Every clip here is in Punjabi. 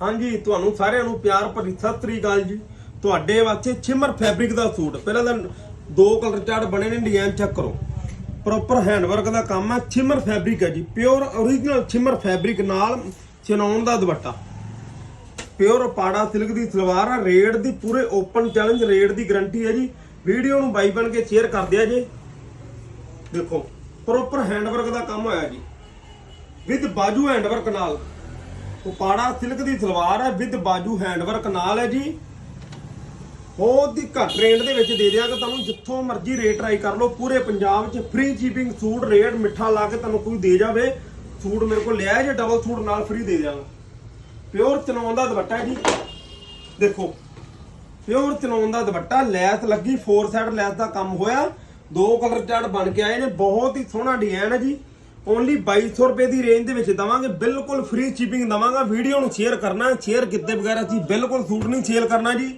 ਹਾਂਜੀ, ਤੁਹਾਨੂੰ ਸਾਰਿਆਂ ਨੂੰ ਪਿਆਰ ਭਰੀ ਸਤਿ ਸ੍ਰੀ ਅਕਾਲ ਜੀ। ਤੁਹਾਡੇ ਵਾਸਤੇ ਛਿਮਰ ਫੈਬਰਿਕ ਦਾ ਸੂਟ। ਪਹਿਲਾਂ ਤਾਂ ਦੋ ਕਲਰ ਚਾਰਟ ਬਣੇ ਨੇ ਡਿਜ਼ਾਈਨ ਚੈੱਕ ਕਰੋ। ਪ੍ਰੋਪਰ ਹੈਂਡਵਰਕ ਦਾ ਕੰਮ ਹੈ, ਛਿਮਰ ਫੈਬਰਿਕ ਹੈ ਜੀ। ਪਿਓਰ origignal ਛਿਮਰ ਫੈਬਰਿਕ ਨਾਲ ਚਨਾਉਣ ਦਾ ਦੁਪੱਟਾ। ਪਿਓਰ ਪਾੜਾ ਸਿਲਕ ਦੀ ਸਲਵਾਰ ਆ ਰੇਟ ਦੀ ਪੂਰੇ ਓਪਨ ਚੈਲੰਜ ਰੇਟ ਦੀ ਗਰੰਟੀ ਹੈ ਜੀ। ਵੀਡੀਓ ਨੂੰ ਬਾਈ ਬਣ ਕੇ ਸ਼ੇਅਰ ਕਰ ਦਿਆ ਜੇ। ਦੇਖੋ ਪ੍ਰੋਪਰ ਹੈਂਡਵਰਕ ਦਾ ਕੰਮ ਹੋਇਆ ਜੀ। ਵਿਦ ਬਾਜੂ ਹੈਂਡਵਰਕ ਨਾਲ। ਉਪਾੜਾ ਸਿਲਕ ਦੀ ਸਲਵਾਰ ਹੈ, ਵਿਦ ਬਾਜੂ ਹੈਂਡਵਰਕ ਨਾਲ ਹੈ ਜੀ। ਬਹੁਤ ਹੀ ਘੱਟ ਰੇਟ ਦੇ ਵਿੱਚ ਦੇ ਦਿਆਂਗੇ ਤੁਹਾਨੂੰ, ਜਿੱਥੋਂ ਮਰਜ਼ੀ ਰੇਟ ਟਰਾਈ ਕਰ ਲਓ। ਪੂਰੇ ਪੰਜਾਬ 'ਚ ਫ੍ਰੀ ਸ਼ਿਪਿੰਗ ਸੂਟ ਰੇਟ ਮਿੱਠਾ ਲਾ ਕੇ ਤੁਹਾਨੂੰ ਕੋਈ ਦੇ ਜਾਵੇ। ਸੂਟ ਮੇਰੇ ਕੋਲ ਲਿਆ ਜੇ ਡਬਲ ਸੂਟ ਨਾਲ ਫ੍ਰੀ ਦੇ ਦਿਆਂਗਾ। ਪਿਓਰ ਚਨੌਨ ਦਾ ਦੁਪੱਟਾ ਜੀ। ਦੇਖੋ ਪਿਓਰ ਚਨੌਨ ਦਾ ਦੁਪੱਟਾ, ਲੈਸ ਲੱਗੀ ਫੋਰ ਸਾਈਡ ਲੈਸ ਦਾ ਕੰਮ ਹੋਇਆ। ਦੋ ਕਲਰ ਚਾਰਟ ਬਣ ਕੇ ਆਏ ਨੇ, ਬਹੁਤ ਹੀ ਸੋਹਣਾ ਡਿਜ਼ਾਈਨ ਹੈ ਜੀ। ਓਨਲੀ 2200 ਰੁਪਏ ਦੀ ਰੇਂਜ ਦੇ ਵਿੱਚ ਦਵਾਂਗੇ, ਬਿਲਕੁਲ ਫ੍ਰੀ ਸ਼ਿਪਿੰਗ ਦਵਾਂਗਾ। ਵੀਡੀਓ ਨੂੰ ਸ਼ੇਅਰ ਕਰਨਾ ਸ਼ੇਅਰ ਕੀਤੇ ਬਗੈਰ ਅਸੀਂ ਬਿਲਕੁਲ ਸੂਟ ਨਹੀਂ ਸ਼ੇਅਰ ਕਰਨਾ ਜੀ।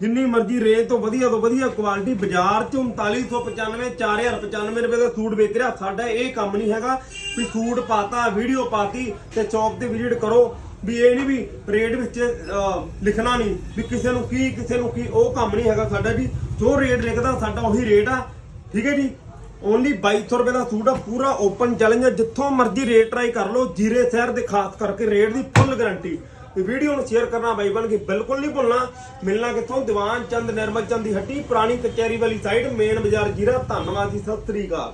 ਜਿੰਨੀ ਮਰਜ਼ੀ ਰੇਂਜ ਤੋਂ ਵਧੀਆ ਤੋਂ ਵਧੀਆ ਕੁਆਲਿਟੀ ਬਾਜ਼ਾਰ 'ਚ 3995 4095 ਰੁਪਏ ਦਾ ਸੂਟ ਵੇਚ ਰਿਹਾ। ਸਾਡਾ ਇਹ ਕੰਮ ਨਹੀਂ ਹੈਗਾ ਵੀ ਸੂਟ ਪਾਤਾ ਵੀਡੀਓ ਪਾਤੀ ਤੇ ਚੌਪ ਤੇ ਵਿਜ਼ਿਟ ਕਰੋ। ਵੀ ਇਹ ਨਹੀਂ ਵੀ ਰੇਟ ਵਿੱਚ ਲਿਖਣਾ ਨਹੀਂ ਵੀ ਕਿਸੇ ਨੂੰ ਕੀ, ਕਿਸੇ ਨੂੰ ਕੀ, ਉਹ ਕੰਮ ਨਹੀਂ ਹੈਗਾ ਸਾਡਾ ਜੀ। ਜੋ ਰੇਟ ਲਿਖਦਾ ਸਾਡਾ ਉਹੀ ਰੇਟ ਆ। ਠੀਕ ਹੈ ਜੀ? ਓਨਲੀ 2200 ਰੁਪਏ ਦਾ ਸੂਟ ਆ, ਪੂਰਾ ਓਪਨ ਚੈਲੰਜ ਆ ਜਿੱਥੋਂ ਮਰਜ਼ੀ ਰੇਟ ਟਰਾਈ ਕਰ ਲਓ, ਜੀਰੇ ਸ਼ਹਿਰ ਦੇ ਖਾਸ ਕਰਕੇ ਰੇਟ ਦੀ ਫੁੱਲ ਗਾਰੰਟੀ ਤੇ ਵੀਡੀਓ ਨੂੰ ਸ਼ੇਅਰ ਕਰਨਾ ਬਾਈ ਬਣ ਕੇ ਬਿਲਕੁਲ ਨਹੀਂ ਭੁੱਲਣਾ। ਮਿਲਣਾ ਕਿੱਥੋਂ? ਦੀਵਾਨ ਚੰਦ, ਨਿਰਮਲ ਚੰਦ ਦੀ ਹੱਟੀ, ਪੁਰਾਣੀ ਕਚਹਿਰੀ ਵਾਲੀ ਸਾਈਡ ਮੇਨ ਬਾਜ਼ਾਰ ਜੀਰਾ। ਧੰਨਵਾਦ ਜੀ, ਸਤਿ ਸ੍ਰੀ ਅਕਾਲ।